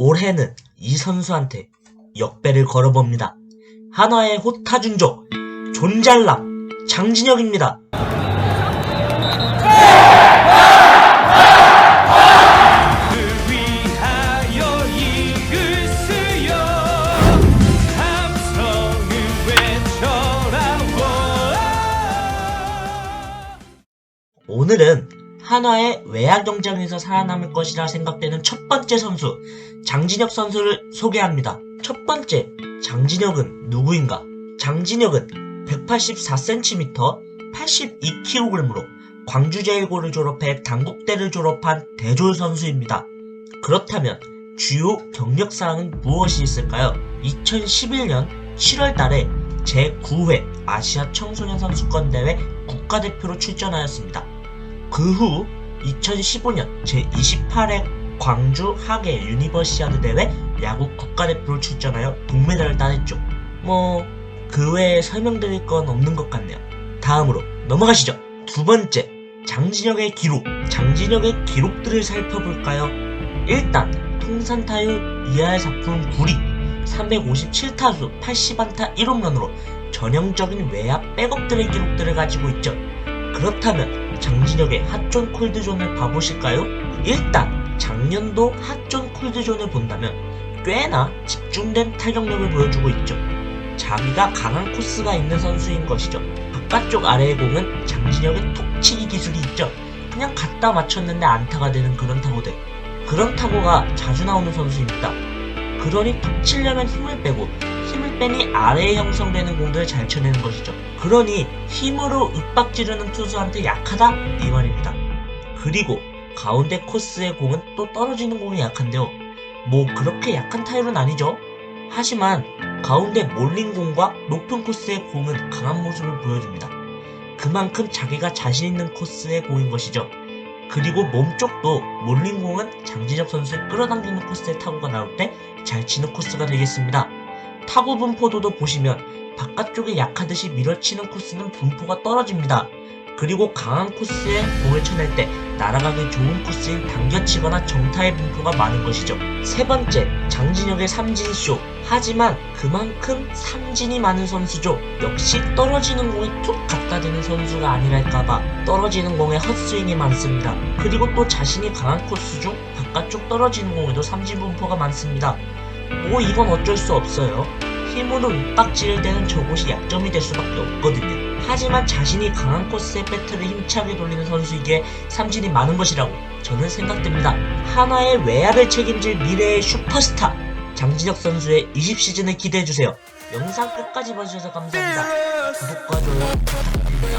올해는 이 선수한테 역배를 걸어봅니다. 한화의 호타준족 존잘남 장진혁입니다. 오늘은 한화의 외야 경쟁에서 살아남을 것이라 생각되는 첫 번째 선수 장진혁 선수를 소개합니다. 첫 번째 장진혁은 누구인가? 장진혁은 184cm, 82kg으로 광주제일고를 졸업해 당국대를 졸업한 대졸 선수입니다. 그렇다면 주요 경력 사항은 무엇이 있을까요? 2011년 7월 달에 제9회 아시아 청소년 선수권 대회 국가대표로 출전하였습니다. 그 후 2015년 제28회 광주 하계 유니버시아드 대회 야구 국가대표로 출전하여 동메달을 따냈죠. 뭐, 그 외에 설명드릴 건 없는 것 같네요. 다음으로 넘어가시죠. 두 번째, 장진혁의 기록. 장진혁의 기록들을 살펴볼까요? 일단, 통산타율 이하의 작품 9리, 357타수 80안타 1홈런으로 전형적인 외야 백업들의 기록들을 가지고 있죠. 그렇다면 장진혁의 핫존 콜드존을 봐보실까요? 일단 작년도 핫존 콜드존을 본다면 꽤나 집중된 타격력을 보여주고 있죠. 자기가 강한 코스가 있는 선수인 것이죠. 바깥쪽 아래의 공은 장진혁의 톡치기 기술이 있죠. 그냥 갖다 맞췄는데 안타가 되는 그런 타구들. 그런 타구가 자주 나오는 선수입니다. 그러니 톡 치려면 힘을 빼고 힘을 빼니 아래에 형성되는 공들을 잘 쳐내는 것이죠. 그러니 힘으로 윽박 지르는 투수한테 약하다 이 말입니다. 그리고 가운데 코스의 공은 또 떨어지는 공이 약한데요. 뭐 그렇게 약한 타율은 아니죠. 하지만 가운데 몰린 공과 높은 코스의 공은 강한 모습을 보여줍니다. 그만큼 자기가 자신 있는 코스의 공인 것이죠. 그리고 몸쪽도 몰린 공은 장진혁 선수의 끌어당기는 코스의 타구가 나올 때 잘 치는 코스가 되겠습니다. 타구 분포도도 보시면 바깥쪽에 약하듯이 밀어치는 코스는 분포가 떨어집니다. 그리고 강한 코스에 공을 쳐낼 때 날아가기 좋은 코스인 당겨치거나 정타의 분포가 많은 것이죠. 세 번째, 장진혁의 삼진쇼. 하지만 그만큼 삼진이 많은 선수죠. 역시 떨어지는 공에 툭 갖다 대는 선수가 아니랄까봐 떨어지는 공에 헛스윙이 많습니다. 그리고 또 자신이 강한 코스 중 바깥쪽 떨어지는 공에도 삼진 분포가 많습니다. 뭐 이건 어쩔 수 없어요. 힘으로 윽박지를 때는 저곳이 약점이 될 수밖에 없거든요. 하지만 자신이 강한 코스의 배트를 힘차게 돌리는 선수에게 삼진이 많은 것이라고 저는 생각됩니다. 하나의 외야를 책임질 미래의 슈퍼스타 장진혁 선수의 20시즌을 기대해주세요. 영상 끝까지 봐주셔서 감사합니다. 구독과 좋아요 부탁드립니다.